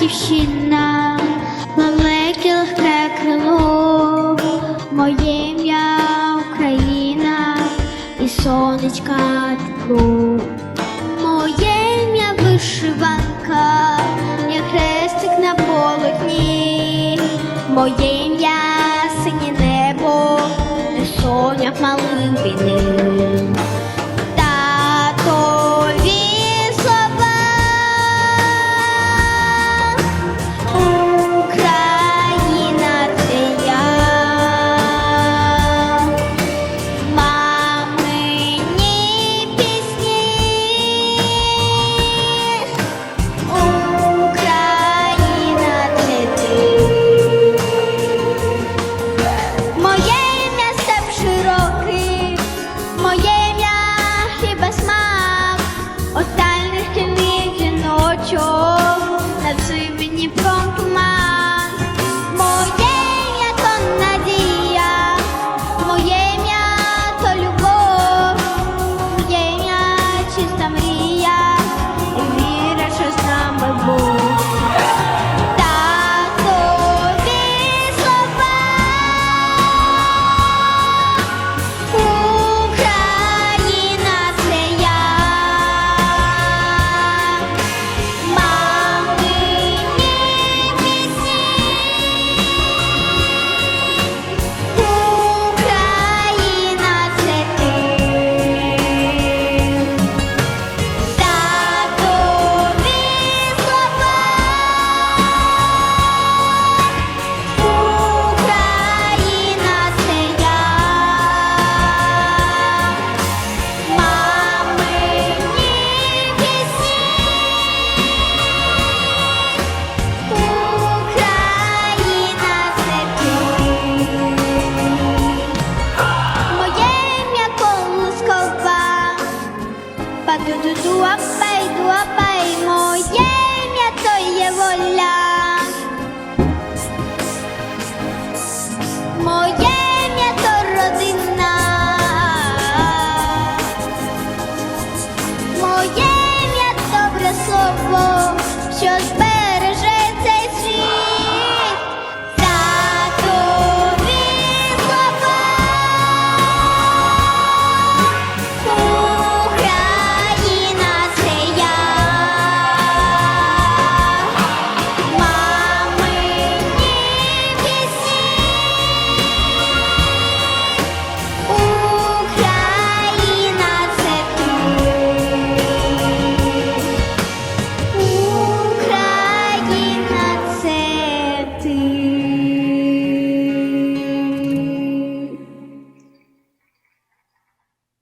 батьківщина, велике легке крило, моє ім'я Україна і сонечка тепло. моє ім'я вишиванка, я хрестик на полотні, моє ім'я синє небо, не соня малин війни. Pa tu tu tu apai tu Patututuapay, duapay, moye, mi atoye volar. see.